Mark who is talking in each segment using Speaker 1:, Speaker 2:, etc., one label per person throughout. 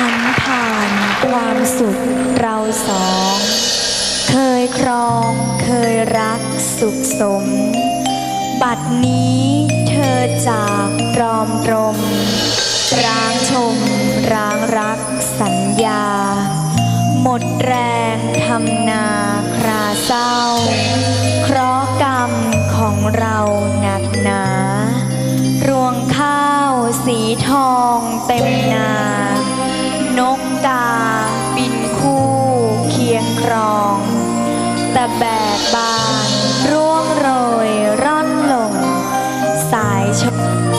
Speaker 1: พันผ่านความสุขเราสอง เคยครองเคยรักสุขสม บัดนี้เธอจากปลอมตรม ร้างชมร้างรักสัญญา หมดแรงทำนาคราเศร้า เคราะกรรมของเราหนักหนา รวงข้าวสีทองเต็มนา นกตา บินคู่เคียงครอง แต่แบกบาน ร่วงโรยร่อนลง สายชม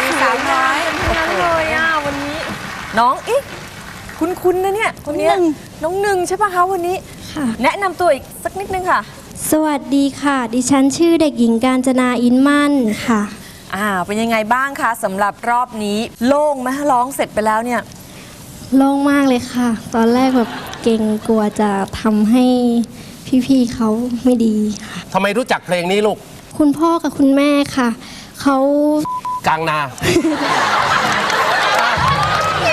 Speaker 1: มีสาวน้อยทั้งนั้นเลยอะวันนี้
Speaker 2: น้องเอ๊ะคุณคุณนะเนี่ยคนนี้น้องหนึ่งใช่ปะคะวันนี้ แนะนำตัวอีกสักนิดนึงค่ะ
Speaker 3: สวัสดีค่ะ ดิฉันชื่อเด็กหญิงการจนาอินมั่นค่ะ
Speaker 2: อ่าเป็นยังไงบ้างคะสำหรับรอบนี้ โล่งไหมร้องเสร็จไปแล้วเนี่ย
Speaker 3: โล่งมากเลยค่ะ ตอนแรกแบบเก่งกลัวจะทำให้พี่ๆเขาไม่ดีค่ะ
Speaker 4: ทำไมรู้จักเพลงนี้ลูก
Speaker 3: คุณพ่อกับคุณแม่ค่ะเขา
Speaker 4: กลางนา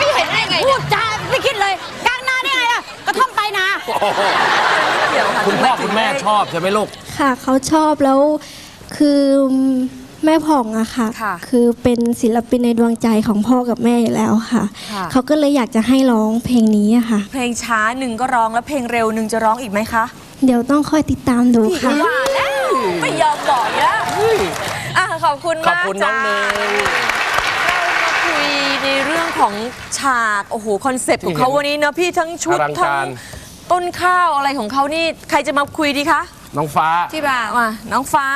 Speaker 5: พี่เห็นได้ไงพูดจาไม่คิดเลยกลางนาได้ไงอะกระท่อมไปนา
Speaker 2: เดี๋ยวค่ะ
Speaker 4: คุณพ่อ
Speaker 2: ทำไถึ
Speaker 4: คุ
Speaker 2: ง
Speaker 4: ณแม่
Speaker 2: ได้
Speaker 4: ชอบใช่ไหมลูก
Speaker 3: ค่ะเขาชอบแล้วคือแม่ผ่องอะค่ะ
Speaker 2: ค่ะ
Speaker 3: คือเป็นศิลปินในดวงใจของพ่อกับแม่อยู่แล้วค่ะ
Speaker 2: ค่ะ
Speaker 3: เขาก็เลยอยากจะให้ร้องเพลงนี้อะค่ะ
Speaker 2: เพลงช้าหนึ่งก็ร้องแล้วเพลงเร็วหนึ่งจะร้องอีกไหมคะ
Speaker 3: เดี๋ยวต้องคอยติดตามดูค่ะ
Speaker 2: ว่าแล้วไม่ยอมบอกแล้ว อะขอบคุณ
Speaker 4: ขอบ
Speaker 2: มาก
Speaker 4: คุณน้องหนึ่ง
Speaker 2: เรามาคุยในเรื่องของฉาก โอ้โห คอนเซปต์ของเขา
Speaker 4: ที่เห็น
Speaker 2: วันนี้เนอะพี่ทั้งชุด
Speaker 4: อลัง
Speaker 2: ทั้
Speaker 4: การ
Speaker 2: งต้นข้าวอะไรของเขานี่ใครจะมาคุยดีคะ
Speaker 4: น้องฟ้า
Speaker 2: ที่บ่าวมาน้องฟ้า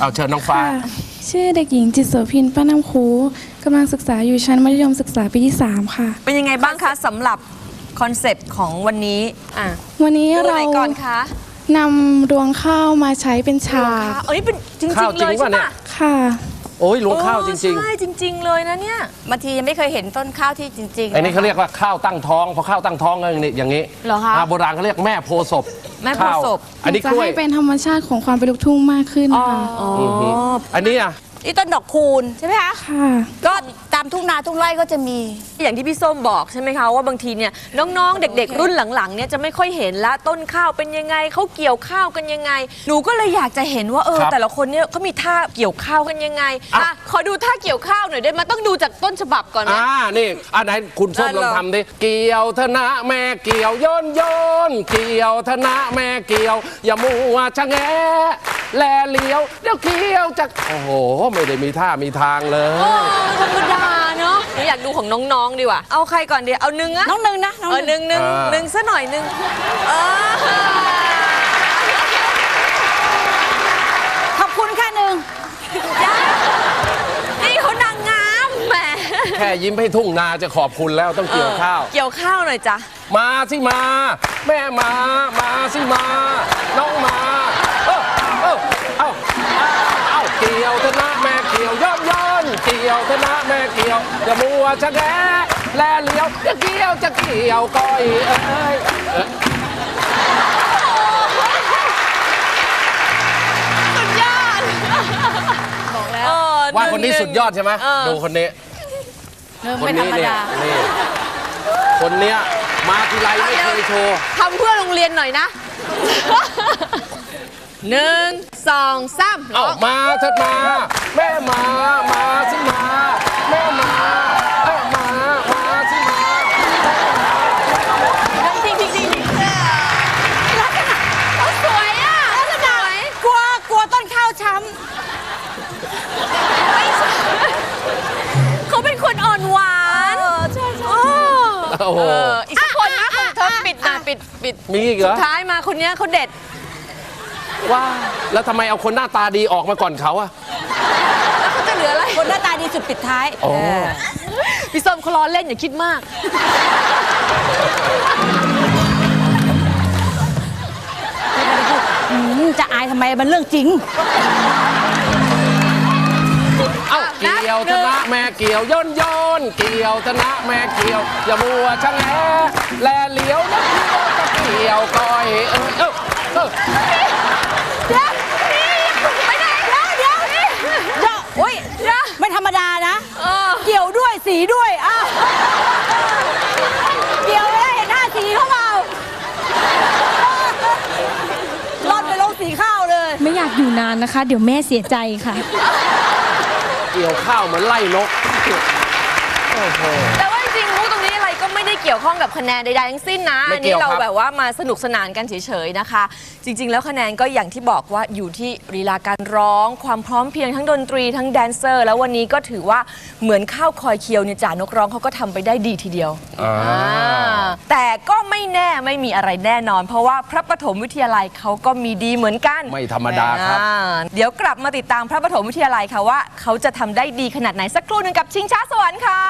Speaker 4: เอาเชิญน้องฟ้า
Speaker 6: ค่ะชื่อเด็กหญิงจิตโสพินป้าน้ำคูกำลังศึกษาอยู่ชั้นมัธยมศึกษาปีที่ 3 ค่ะ
Speaker 2: เป็นยังไงบ้างคะสำหรับคอนเซปต์ของวันนี้อะ
Speaker 6: วันนี้
Speaker 2: ดู
Speaker 6: เรา
Speaker 2: ไหนก่อนคะ
Speaker 6: นำรวงข้าวมาใช้เป็นฉาก
Speaker 2: เอ้ยเป็นจริง
Speaker 4: ข้าว
Speaker 2: ๆเลย
Speaker 4: จริง
Speaker 2: ใช่
Speaker 4: ป่ะเนี่ย
Speaker 2: ปะ
Speaker 6: ค่ะ
Speaker 4: โอ้ยลวงข้าว
Speaker 2: โอ้
Speaker 4: จริง
Speaker 2: ใช่จริง ๆ เลยนะเนี่ย
Speaker 5: บางทียังไม่เคยเห็นต้นข้าวที่จริง
Speaker 4: ๆ อันนี้เขาเรียกว่าข้าวตั้งท้องพอข้าวตั้งท้องก็อย่างนี้อย่างนี้
Speaker 2: เหรอคะา
Speaker 4: โบราณเขาเรียกแม่โพธิ์ศพ
Speaker 2: แม่โพธิ์ศพ
Speaker 4: ข้าวอันนี้
Speaker 6: จะ
Speaker 4: กล้วย
Speaker 6: ให้เป็นธรรมชาติของความเป็นลูกทุ่งมากขึ้นค่ะ
Speaker 2: อ๋อ
Speaker 4: อหืออันนี้อะ
Speaker 5: ๆนี่ต้นดอกคูณใช่ไหมคะ
Speaker 6: ค่ะ
Speaker 5: ก็ตามทุ่งนาทุ่งไร่ก็จะมี
Speaker 2: อย่างที่พี่ส้มบอกใช่ไหมคะว่าบางทีเนี่ยน้องๆ เด็ก ๆ รุ่นหลังๆเนี่ยจะไม่ค่อยเห็นละต้นข้าวเป็นยังไงเขาเกี่ยวข้าวกันยังไง หนูก็เลยอยากจะเห็นว่าเออ
Speaker 4: ครับ
Speaker 2: แต่ละคนเนี่ยเขามีท่าเกี่ยวข้าวกันยังไง
Speaker 4: อะ
Speaker 2: อะขอดูท่าเกี่ยวข้าวหน่อยได้ไหมต้องดูจากต้นฉบับก่อนไหม
Speaker 4: อ่า นี่อันไหนคุณส้ม
Speaker 2: อะ
Speaker 4: ลอง
Speaker 2: เหรอ
Speaker 4: ทำดิ เกี่ยวธนะแม่เกี่ยวโยนโยน เกี่ยวธนะแม่เกี่ยว อย่ามัวชะแงะ แลเลี้ยวเดี๋ยวเกี่ยวจะโอ้โห ไม่ได้มีท่ามีทางเลย
Speaker 2: โอ้ธรรมดาเนาะหนูอยากดูของน้องๆดีกว่า เอาใครก่อนดี เอาหนึ่งอะ
Speaker 5: น้องหนึ่งนะน้อง
Speaker 2: เออ
Speaker 5: ห
Speaker 2: ห
Speaker 5: นึ่
Speaker 2: นึ่
Speaker 5: ง
Speaker 2: งหนึ่ง
Speaker 4: อ่า
Speaker 2: หนึ่งซะหน่อยหนึ่งเออ
Speaker 5: ขอบคุณค่ะหนึ่ง
Speaker 2: นี่เขานางงามแหม
Speaker 4: แค่ยิ้มให้ทุ่งนาจะขอบคุณแล้วต้องเกี่ยวข้าว
Speaker 2: เกี่ยวข้าวหน่อยจ้ะ
Speaker 4: มาสิมา แม่มา มาสิมา น้องมา เอ้าเกี่ยวธนะแม่เกี่ยวย้อนย้อนเกี่ยวธนะแม่เกี่ยวอย่ามัวชะแงะแลเลี้ยวจะเกี่ยวจะเกี่ยวก้อยเอ้ยเอ้ย
Speaker 2: เออ
Speaker 4: ว่า
Speaker 2: หง
Speaker 4: คนนี้
Speaker 2: หง
Speaker 4: สุดยอดใช่ไหม
Speaker 2: เออ
Speaker 4: ดูคนนี้
Speaker 5: หนึ่ง
Speaker 4: คน
Speaker 5: ไม่ธร
Speaker 4: นี้
Speaker 5: รม
Speaker 4: เนี่ย
Speaker 5: ดา
Speaker 4: นี่คนเนี้ยมาทีไรไม่เคยโชว์
Speaker 2: ทำเพื่อโรงเรียนหน่อยนะ หนึ่งสองสาม
Speaker 4: เอ้ามาเถิดมา แม่มา มาสิมา แม่มาเอ้ามา มาสิมา
Speaker 2: จริงจริงจริงสวยอะสวย
Speaker 5: กลัวกลัวต้นข้าวช้
Speaker 2: เขาเป็นคนอ่อนหวานใช่ใช่
Speaker 4: โอ้โห
Speaker 2: อีกสักคนนะของเธอปิดหนะปิดปิด
Speaker 4: มีอีกเหร
Speaker 2: สุ
Speaker 4: อ
Speaker 2: ดท้ายมาคนเนี้ยเขาเด็ด
Speaker 4: ว้าแล้วทำไมเอาคนหน้าตาดีออกมาก่อนเขาอะ
Speaker 2: แล้วเขาจะเหลืออะไรำ
Speaker 5: คนหน้าตาดีสุดปิดท้าย
Speaker 4: อ๋อ
Speaker 5: เออ
Speaker 2: พี่ส้มเขาล้อเล่นอย่าคิดมาก
Speaker 5: อืมจะอายทำไมมันเรื่องจริง
Speaker 4: เอ้าเกี่ยวธนะแม่เกี่ยวย้อนย้อนเกี่ยวธนะแม่เกี่ยว อย่ามัวชะแงะแลเลี้ยวแล้วเกี่ยวจะเกี่ยวก้อยเอ้ยเอ้าเอ้า
Speaker 2: ไปไหนเดี๋ยวเดี๋ยวนี่
Speaker 5: เดี๋ยวโอ้ย
Speaker 2: เดี๋ยว
Speaker 5: ไม่ธรรมดานะ
Speaker 2: เออ
Speaker 5: เกี่ยวด้วยสีด้วยอ้าวเกี่ยวไม่ได้เห็นหน้าสีเขาเปล่าร่อนไปลงสีข้าวเลย
Speaker 7: ไม่ อยากอยู่นานนะคะ เดี๋ยวแม่เสียใจค่ะ
Speaker 4: เกี่ยวข้าวเหมือนไล่นก โอ้โห
Speaker 2: แต่ เกี่ยวข้องกับคะแนนใดๆทั้งสิ้นนะ
Speaker 4: ไม่
Speaker 2: อัน
Speaker 4: เกี่
Speaker 2: นี้
Speaker 4: ยว
Speaker 2: เรา
Speaker 4: ครับ
Speaker 2: แบบว่ามาสนุกสนานกันเฉยๆนะคะ จริง ๆ แล้วคะแนนก็อย่างที่บอกว่าอยู่ที่ลีลาการร้อง ความพร้อมเพรียงทั้งดนตรีทั้งแดนเซอร์ แล้ววันนี้ก็ถือว่าเหมือนข้าวคอยเคียวเนี่ยจ่านกร้องเขาก็ทำไปได้ดีทีเดียว
Speaker 4: อ่า
Speaker 2: อ่าแต่ก็ไม่แน่ไม่มีอะไรแน่นอน เพราะว่าพระปฐมวิทยาลัยเขาก็มีดีเหมือนกัน
Speaker 4: ไม่ธรรมดาครับ
Speaker 2: อ่าเดี๋ยวกลับมาติดตามพระปฐมวิทยาลัยค่ะว่า เขาจะทำได้ดีขนาดไหนสักครู่หนึ่งกับชิงช้าสวรรค์ค่ะ